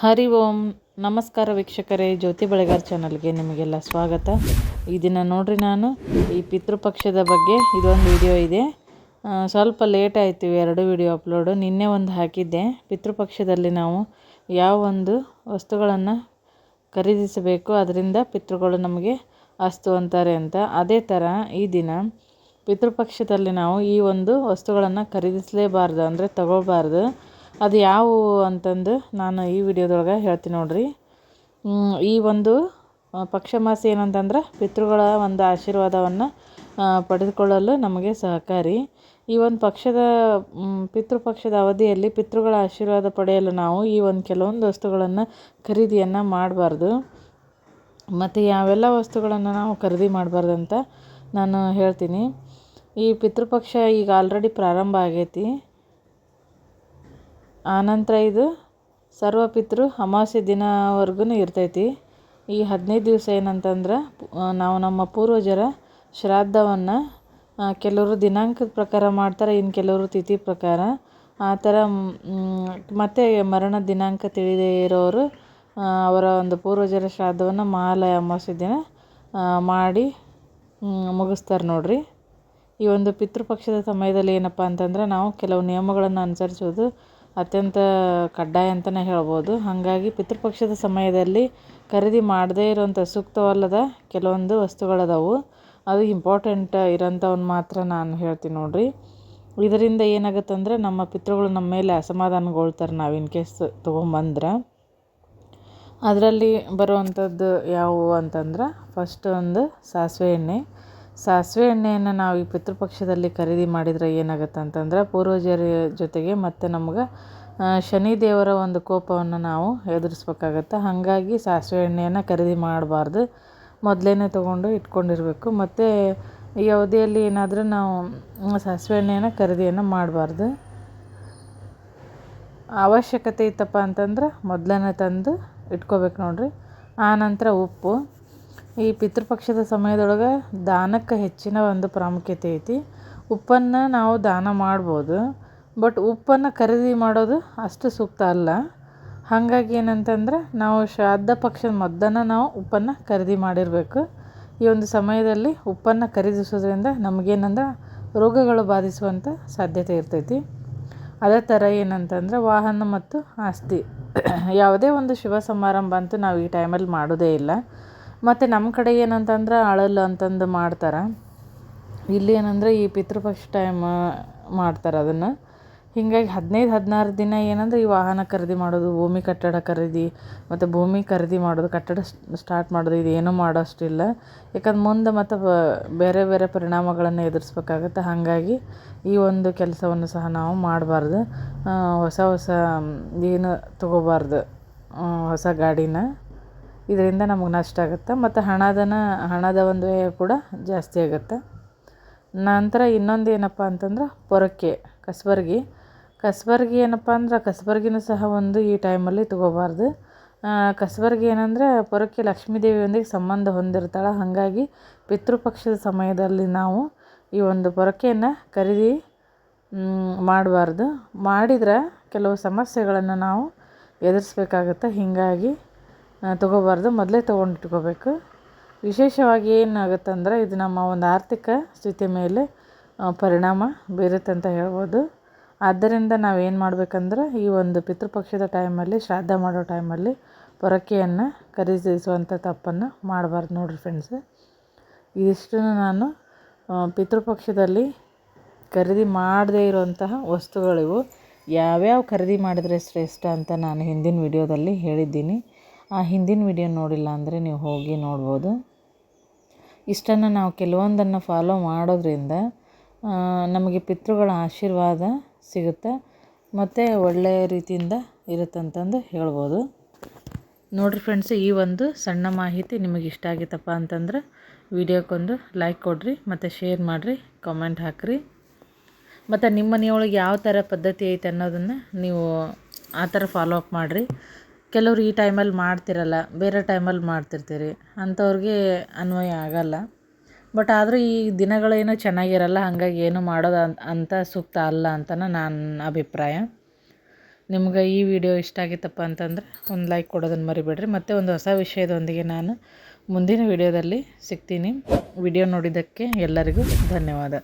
ಹರಿ ಓಂ. ನಮಸ್ಕಾರ ವೀಕ್ಷಕರೇ, ಜ್ಯೋತಿ ಬೆಳೆಗಾರ್ ಚಾನಲ್ಗೆ ನಿಮಗೆಲ್ಲ ಸ್ವಾಗತ. ಈ ದಿನ ನೋಡ್ರಿ ನಾನು, ಈ ಪಿತೃಪಕ್ಷದ ಬಗ್ಗೆ ಇದೊಂದು ವಿಡಿಯೋ ಇದೆ. ಸ್ವಲ್ಪ ಲೇಟ್ ಆಯಿತು ಎರಡು ವಿಡಿಯೋ ಅಪ್ಲೋಡು. ನಿನ್ನೆ ಒಂದು ಹಾಕಿದ್ದೆ. ಪಿತೃಪಕ್ಷದಲ್ಲಿ ನಾವು ಯಾವ ಒಂದು ವಸ್ತುಗಳನ್ನು ಖರೀದಿಸಬೇಕು, ಅದರಿಂದ ಪಿತೃಗಳು ನಮಗೆ ಅಸ್ತು ಅಂತಾರೆ ಅಂತ. ಅದೇ ಥರ ಈ ದಿನ ಪಿತೃಪಕ್ಷದಲ್ಲಿ ನಾವು ಈ ಒಂದು ವಸ್ತುಗಳನ್ನು ಖರೀದಿಸಲೇಬಾರ್ದು, ಅಂದರೆ ತಗೋಬಾರ್ದು. ಅದು ಯಾವುವು ಅಂತಂದು ನಾನು ಈ ವಿಡಿಯೋದೊಳಗೆ ಹೇಳ್ತೀನಿ ನೋಡಿರಿ. ಈ ಒಂದು ಪಕ್ಷ ಮಾಸ ಏನಂತಂದ್ರೆ ಪಿತೃಗಳ ಒಂದು ಆಶೀರ್ವಾದವನ್ನು ಪಡೆದುಕೊಳ್ಳಲು ನಮಗೆ ಸಹಕಾರಿ. ಈ ಒಂದು ಪಕ್ಷದ ಪಿತೃಪಕ್ಷದ ಅವಧಿಯಲ್ಲಿ ಪಿತೃಗಳ ಆಶೀರ್ವಾದ ಪಡೆಯಲು ನಾವು ಈ ಒಂದು ಕೆಲವೊಂದು ವಸ್ತುಗಳನ್ನು ಖರೀದಿಯನ್ನು ಮಾಡಬಾರ್ದು. ಮತ್ತು ಯಾವೆಲ್ಲ ವಸ್ತುಗಳನ್ನು ನಾವು ಖರೀದಿ ಮಾಡಬಾರ್ದು ಅಂತ ನಾನು ಹೇಳ್ತೀನಿ. ಈ ಪಿತೃಪಕ್ಷ ಈಗ ಆಲ್ರೆಡಿ ಪ್ರಾರಂಭ ಆಗೈತಿ. ಆನಂತರ ಇದು ಸರ್ವಪಿತೃ ಅಮಾವಾಸ್ಯೆ ದಿನವರ್ಗೂ ಇರ್ತೈತಿ. ಈ ಹದಿನೈದು ದಿವಸ ಏನಂತಂದ್ರೆ ನಾವು ನಮ್ಮ ಪೂರ್ವಜರ ಶ್ರಾದ್ದವನ್ನು ಕೆಲವರು ದಿನಾಂಕದ ಪ್ರಕಾರ ಮಾಡ್ತಾರೆ ಇನ್ನು ಕೆಲವರು ತಿಥಿ ಪ್ರಕಾರ. ಆ ಥರ ಮತ್ತು ಮರಣ ದಿನಾಂಕ ತಿಳಿದೇ ಇರೋರು ಅವರ ಒಂದು ಪೂರ್ವಜರ ಶ್ರಾದ್ದವನ್ನು ಮಹಾಲಯ ಅಮಾವಾಸ್ಯೆ ದಿನ ಮಾಡಿ ಮುಗಿಸ್ತಾರೆ ನೋಡ್ರಿ. ಈ ಒಂದು ಪಿತೃಪಕ್ಷದ ಸಮಯದಲ್ಲಿ ಏನಪ್ಪ ಅಂತಂದ್ರೆ, ನಾವು ಕೆಲವು ನಿಯಮಗಳನ್ನು ಅನುಸರಿಸೋದು ಅತ್ಯಂತ ಕಡ್ಡಾಯ ಅಂತಲೇ ಹೇಳ್ಬೋದು. ಹಾಗಾಗಿ ಪಿತೃಪಕ್ಷದ ಸಮಯದಲ್ಲಿ ಖರೀದಿ ಮಾಡದೇ ಇರುವಂಥ ಸೂಕ್ತವಲ್ಲದ ಕೆಲವೊಂದು ವಸ್ತುಗಳದಾವು. ಅದು ಇಂಪಾರ್ಟೆಂಟ್ ಇರೋಂಥವನ್ನ ಮಾತ್ರ ನಾನು ಹೇಳ್ತೀನಿ ನೋಡಿರಿ. ಇದರಿಂದ ಏನಾಗುತ್ತಂದ್ರೆ ನಮ್ಮ ಪಿತೃಗಳು ನಮ್ಮ ಮೇಲೆ ಅಸಮಾಧಾನಗೊಳ್ತಾರೆ ನಾವು ಇನ್ ಕೇಸ್ ತೊಗೊಂಬಂದ್ರೆ. ಅದರಲ್ಲಿ ಬರುವಂಥದ್ದು ಯಾವುವು ಅಂತಂದ್ರೆ ಫಸ್ಟ್ ಒಂದು ಸಾಸಿವೆ ಎಣ್ಣೆ. ಸಾಸಿವೆ ಎಣ್ಣೆಯನ್ನು ನಾವು ಈ ಪಿತೃಪಕ್ಷದಲ್ಲಿ ಖರೀದಿ ಮಾಡಿದರೆ ಏನಾಗುತ್ತೆ ಅಂತಂದ್ರೆ ಪೂರ್ವಜರ ಜೊತೆಗೆ ಮತ್ತು ನಮ್ಗೆ ಶನಿ ದೇವರ ಒಂದು ಕೋಪವನ್ನು ನಾವು ಎದುರಿಸ್ಬೇಕಾಗತ್ತೆ. ಹಾಗಾಗಿ ಸಾಸಿವೆ ಎಣ್ಣೆಯನ್ನು ಖರೀದಿ ಮಾಡಬಾರ್ದು. ಮೊದಲೇ ತೊಗೊಂಡು ಇಟ್ಕೊಂಡಿರಬೇಕು. ಮತ್ತು ಈ ಅವಧಿಯಲ್ಲಿ ಏನಾದರೂ ನಾವು ಸಾಸಿವೆ ಎಣ್ಣೆಯನ್ನು ಖರೀದಿಯನ್ನು ಮಾಡಬಾರ್ದು. ಅವಶ್ಯಕತೆ ಇತ್ತಪ್ಪ ಅಂತಂದ್ರೆ ಮೊದಲನೇ ತಂದು ಇಟ್ಕೋಬೇಕು ನೋಡಿರಿ. ಆನಂತರ ಉಪ್ಪು. ಈ ಪಿತೃಪಕ್ಷದ ಸಮಯದೊಳಗೆ ದಾನಕ್ಕೆ ಹೆಚ್ಚಿನ ಒಂದು ಪ್ರಾಮುಖ್ಯತೆ ಐತಿ. ಉಪ್ಪನ್ನು ನಾವು ದಾನ ಮಾಡ್ಬೋದು, ಬಟ್ ಉಪ್ಪನ್ನು ಖರೀದಿ ಮಾಡೋದು ಅಷ್ಟು ಸೂಕ್ತ ಅಲ್ಲ. ಹಾಗಾಗಿ ಏನಂತಂದ್ರೆ ನಾವು ಶ್ರಾದ್ದ ಪಕ್ಷದ ಮದ್ದನ್ನು ನಾವು ಉಪ್ಪನ್ನು ಖರೀದಿ ಮಾಡಿರಬೇಕು. ಈ ಒಂದು ಸಮಯದಲ್ಲಿ ಉಪ್ಪನ್ನು ಖರೀದಿಸೋದ್ರಿಂದ ನಮಗೇನಂದ್ರೆ ರೋಗಗಳು ಬಾಧಿಸುವಂಥ ಸಾಧ್ಯತೆ ಇರ್ತೈತಿ. ಅದೇ ಥರ ಏನಂತಂದ್ರೆ ವಾಹನ ಮತ್ತು ಆಸ್ತಿ, ಯಾವುದೇ ಒಂದು ಶುಭ ಸಮಾರಂಭ ಅಂತೂ ನಾವು ಈ ಟೈಮಲ್ಲಿ ಮಾಡೋದೇ ಇಲ್ಲ. ಮತ್ತು ನಮ್ಮ ಕಡೆ ಏನಂತಂದ್ರೆ ಅಳಲು ಅಂತಂದು ಮಾಡ್ತಾರೆ. ಇಲ್ಲಿ ಏನಂದ್ರೆ ಈ ಪಿತೃಪಕ್ಷ ಟೈಮ್ ಮಾಡ್ತಾರೆ ಅದನ್ನು. ಹೀಗಾಗಿ ಹದಿನೈದು, ಹದಿನಾರು ದಿನ ಏನಂದ್ರೆ ಈ ವಾಹನ ಖರೀದಿ ಮಾಡೋದು, ಭೂಮಿ ಕಟ್ಟಡ ಖರೀದಿ, ಮತ್ತು ಭೂಮಿ ಖರೀದಿ ಮಾಡೋದು, ಕಟ್ಟಡ ಸ್ಟಾರ್ಟ್ ಮಾಡೋದು, ಇದೇನೂ ಮಾಡೋಷ್ಟಿಲ್ಲ. ಯಾಕಂದ್ರೆ ಮುಂದೆ ಮತ್ತು ಬೇರೆ ಬೇರೆ ಪರಿಣಾಮಗಳನ್ನು ಎದುರಿಸ್ಬೇಕಾಗತ್ತೆ. ಹಾಗಾಗಿ ಈ ಒಂದು ಕೆಲಸವನ್ನು ಸಹ ನಾವು ಮಾಡಬಾರ್ದು. ಹೊಸ ಹೊಸ ಏನು ತೊಗೋಬಾರ್ದು. ಹೊಸ ಗಾಡಿನ. ಇದರಿಂದ ನಮಗೆ ನಷ್ಟ ಆಗುತ್ತೆ. ಮತ್ತು ಹಣದನ, ಹಣದ ಒಂದು ವ್ಯಯ ಕೂಡ ಜಾಸ್ತಿ ಆಗುತ್ತೆ. ನಂತರ ಇನ್ನೊಂದು ಏನಪ್ಪ ಅಂತಂದ್ರೆ ಪೊರಕೆ, ಕಸಬರ್ಗಿ. ಕಸಬರ್ಗಿ ಏನಪ್ಪ ಅಂದ್ರೆ ಕಸಬರ್ಗಿನೂ ಸಹ ಒಂದು ಈ ಟೈಮಲ್ಲಿ ತೊಗೋಬಾರ್ದು. ಕಸಬರ್ಗಿ ಏನಂದರೆ ಪೊರಕೆ ಲಕ್ಷ್ಮೀ ದೇವಿಯೊಂದಿಗೆ ಸಂಬಂಧ ಹೊಂದಿರ್ತಾಳೆ. ಹಾಗಾಗಿ ಪಿತೃಪಕ್ಷದ ಸಮಯದಲ್ಲಿ ನಾವು ಈ ಒಂದು ಪೊರಕೆಯನ್ನು ಖರೀದಿ ಮಾಡಬಾರ್ದು. ಮಾಡಿದ್ರೆ ಕೆಲವು ಸಮಸ್ಯೆಗಳನ್ನು ನಾವು ಎದುರಿಸ್ಬೇಕಾಗತ್ತೆ. ಹೀಗಾಗಿ ತೊಗೋಬಾರ್ದು. ಮೊದಲೇ ತೊಗೊಂಡಿಟ್ಕೋಬೇಕು. ವಿಶೇಷವಾಗಿ ಏನಾಗುತ್ತೆ ಅಂದರೆ ಇದು ನಮ್ಮ ಒಂದು ಆರ್ಥಿಕ ಸ್ಥಿತಿ ಮೇಲೆ ಪರಿಣಾಮ ಬೀರುತ್ತೆ ಅಂತ ಹೇಳ್ಬೋದು. ಆದ್ದರಿಂದ ನಾವೇನು ಮಾಡಬೇಕಂದ್ರೆ ಈ ಒಂದು ಪಿತೃಪಕ್ಷದ ಟೈಮಲ್ಲಿ, ಶ್ರಾದ್ದ ಮಾಡೋ ಟೈಮಲ್ಲಿ ಪೊರಕೆಯನ್ನು ಖರೀದಿಸುವಂಥ ತಪ್ಪನ್ನು ಮಾಡಬಾರ್ದು ನೋಡಿರಿ ಫ್ರೆಂಡ್ಸ್ ಇದಿಷ್ಟನ್ನು ನಾನು ಪಿತೃಪಕ್ಷದಲ್ಲಿ ಖರೀದಿ ಮಾಡದೇ ಇರುವಂತಹ ವಸ್ತುಗಳಿವು ಯಾವ್ಯಾವ ಖರೀದಿ ಮಾಡಿದರೆ ಶ್ರೇಷ್ಠ ಅಂತ ನಾನು ಹಿಂದಿನ ವಿಡಿಯೋದಲ್ಲಿ ಹೇಳಿದ್ದೀನಿ. ಆ ಹಿಂದಿನ ವಿಡಿಯೋ ನೋಡಿಲ್ಲ ಅಂದರೆ ನೀವು ಹೋಗಿ ನೋಡ್ಬೋದು. ಇಷ್ಟನ್ನು ನಾವು ಕೆಲವೊಂದನ್ನು ಫಾಲೋ ಮಾಡೋದ್ರಿಂದ ನಮಗೆ ಪಿತೃಗಳ ಆಶೀರ್ವಾದ ಸಿಗುತ್ತೆ, ಮತ್ತು ಒಳ್ಳೆಯ ರೀತಿಯಿಂದ ಇರುತ್ತಂತಂದು ಹೇಳ್ಬೋದು. ನೋಡಿರಿ ಫ್ರೆಂಡ್ಸ್ ಈ ಒಂದು ಸಣ್ಣ ಮಾಹಿತಿ ನಿಮಗೆ ಇಷ್ಟ ಆಗಿತ್ತಪ್ಪ ಅಂತಂದ್ರೆ ವಿಡಿಯೋಕ್ಕೊಂದು ಲೈಕ್ ಕೊಡಿರಿ, ಮತ್ತು ಶೇರ್ ಮಾಡಿರಿ ಕಾಮೆಂಟ್ ಹಾಕಿರಿ. ಮತ್ತು ನಿಮ್ಮ ಮನೆಯೊಳಗೆ ಯಾವ ಥರ ಪದ್ಧತಿ ಐತೆ ಅನ್ನೋದನ್ನು ನೀವು ಆ ಥರ ಫಾಲೋ ಅಪ್ ಮಾಡಿರಿ. ಕೆಲವ್ರು ಈ ಟೈಮಲ್ಲಿ ಮಾಡ್ತಿರಲ್ಲ, ಬೇರೆ ಟೈಮಲ್ಲಿ ಮಾಡ್ತಿರ್ತೀರಿ, ಅಂಥವ್ರಿಗೆ ಅನ್ವಯ ಆಗಲ್ಲ. ಬಟ್ ಆದರೂ ಈ ದಿನಗಳೇನು ಚೆನ್ನಾಗಿರಲ್ಲ, ಹಾಗಾಗಿ ಏನು ಮಾಡೋದು ಅಂತ ಸೂಕ್ತ ಅಲ್ಲ ಅಂತಲೇ ನನ್ನ ಅಭಿಪ್ರಾಯ. ನಿಮ್ಗೆ ಈ ವಿಡಿಯೋ ಇಷ್ಟ ಆಗಿತ್ತಪ್ಪ ಅಂತಂದ್ರೆ ಒಂದು ಲೈಕ್ ಕೊಡೋದನ್ನು ಮರಿಬೇಡ್ರಿ. ಮತ್ತು ಒಂದು ಹೊಸ ವಿಷಯದೊಂದಿಗೆ ನಾನು ಮುಂದಿನ ವಿಡಿಯೋದಲ್ಲಿ ಸಿಗ್ತೀನಿ. ವಿಡಿಯೋ ನೋಡಿದ್ದಕ್ಕೆ ಎಲ್ಲರಿಗೂ ಧನ್ಯವಾದ.